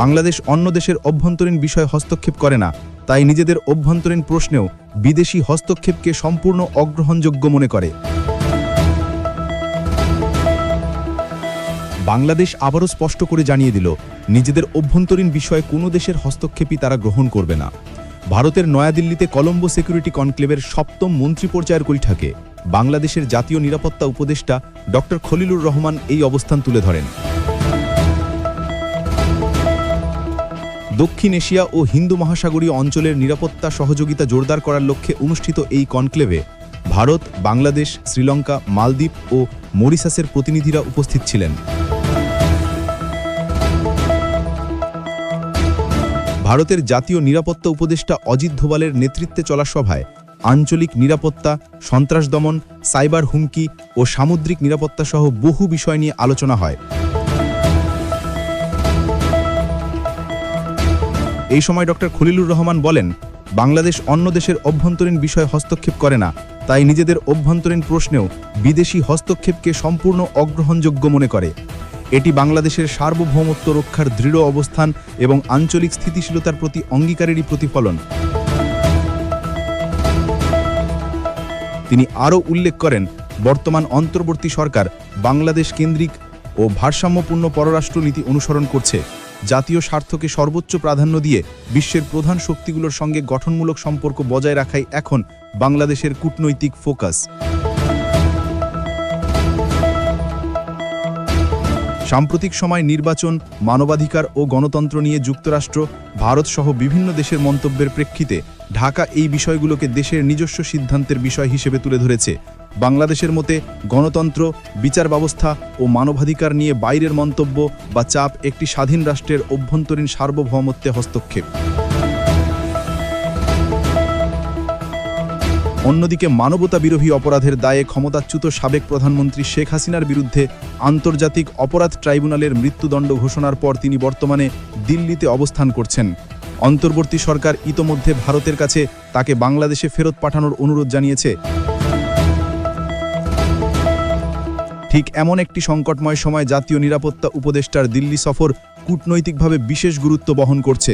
বাংলাদেশ অন্য দেশের অভ্যন্তরীণ বিষয়ে হস্তক্ষেপ করে না, তাই নিজেদের অভ্যন্তরীণ প্রশ্নেও বিদেশি হস্তক্ষেপকে সম্পূর্ণ অগ্রহণযোগ্য মনে করে। বাংলাদেশ আবারও স্পষ্ট করে জানিয়ে দিল, নিজেদের অভ্যন্তরীণ বিষয়ে কোনো দেশের হস্তক্ষেপই তারা গ্রহণ করবে না। ভারতের নয়াদিল্লিতে কলম্বো সিকিউরিটি কনক্লেভের সপ্তম মন্ত্রী পর্যায়ের বৈঠকে বাংলাদেশের জাতীয় নিরাপত্তা উপদেষ্টা ডক্টর খলিলুর রহমান এই অবস্থান তুলে ধরেন। দক্ষিণ এশিয়া ও হিন্দু মহাসাগরীয় অঞ্চলের নিরাপত্তা সহযোগিতা জোরদার করার লক্ষ্যে অনুষ্ঠিত এই কনক্লেভে ভারত, বাংলাদেশ, শ্রীলঙ্কা, মালদ্বীপ ও মরিসাসের প্রতিনিধিরা উপস্থিত ছিলেন। ভারতের জাতীয় নিরাপত্তা উপদেষ্টা অজিত ধোবালের নেতৃত্বে চলা সভায় আঞ্চলিক নিরাপত্তা, সন্ত্রাস দমন, সাইবার হুমকি ও সামুদ্রিক নিরাপত্তা সহ বহু বিষয় নিয়ে আলোচনা হয়। এই সময় ডক্টর খলিলুর রহমান বলেন, বাংলাদেশ অন্য দেশের অভ্যন্তরীণ বিষয়ে হস্তক্ষেপ করে না, তাই নিজেদের অভ্যন্তরীণ প্রশ্নেও বিদেশি হস্তক্ষেপকে সম্পূর্ণ অগ্রহণযোগ্য মনে করে। এটি বাংলাদেশের সার্বভৌমত্ব রক্ষার দৃঢ় অবস্থান এবং আঞ্চলিক স্থিতিশীলতার প্রতি অঙ্গীকারেরই প্রতিফলন। তিনি আরও উল্লেখ করেন, বর্তমান অন্তর্বর্তী সরকার বাংলাদেশ কেন্দ্রিক ও ভারসাম্যপূর্ণ পররাষ্ট্রনীতি অনুসরণ করছে। জাতীয় স্বার্থকে সর্বোচ্চ প্রাধান্য দিয়ে বিশ্বের প্রধান শক্তিগুলোর সঙ্গে গঠনমূলক সম্পর্ক বজায় রাখাই এখন বাংলাদেশের কূটনৈতিক ফোকাস। সাম্প্রতিক সময় নির্বাচন, মানবাধিকার ও গণতন্ত্র নিয়ে যুক্তরাষ্ট্র, ভারত সহ বিভিন্ন দেশের মন্তব্যের প্রেক্ষিতে ঢাকা এই বিষয়গুলোকে দেশের নিজস্ব সিদ্ধান্তের বিষয় হিসেবে তুলে ধরেছে। বাংলাদেশের মতে গণতন্ত্র, বিচার ব্যবস্থা ও মানবাধিকার নিয়ে বাইরের মন্তব্য বা চাপ একটি স্বাধীন রাষ্ট্রের অভ্যন্তরীণ সার্বভৌমত্বে হস্তক্ষেপ। অন্যদিকে মানবতা বিরোধী অপরাধের দায়ে ক্ষমতাচ্যুত সাবেক প্রধানমন্ত্রী শেখ হাসিনার বিরুদ্ধে আন্তর্জাতিক অপরাধ ট্রাইব্যুনালের মৃত্যুদণ্ড ঘোষণার পর তিনি বর্তমানে দিল্লিতে অবস্থান করছেন। অন্তর্বর্তী সরকার ইতোমধ্যে ভারতের কাছে তাকে বাংলাদেশে ফেরত পাঠানোর অনুরোধ জানিয়েছে। ঠিক এমন একটি সংকটময় সময় জাতীয় নিরাপত্তা উপদেষ্টার দিল্লি সফর কূটনৈতিকভাবে বিশেষ গুরুত্ব বহন করছে।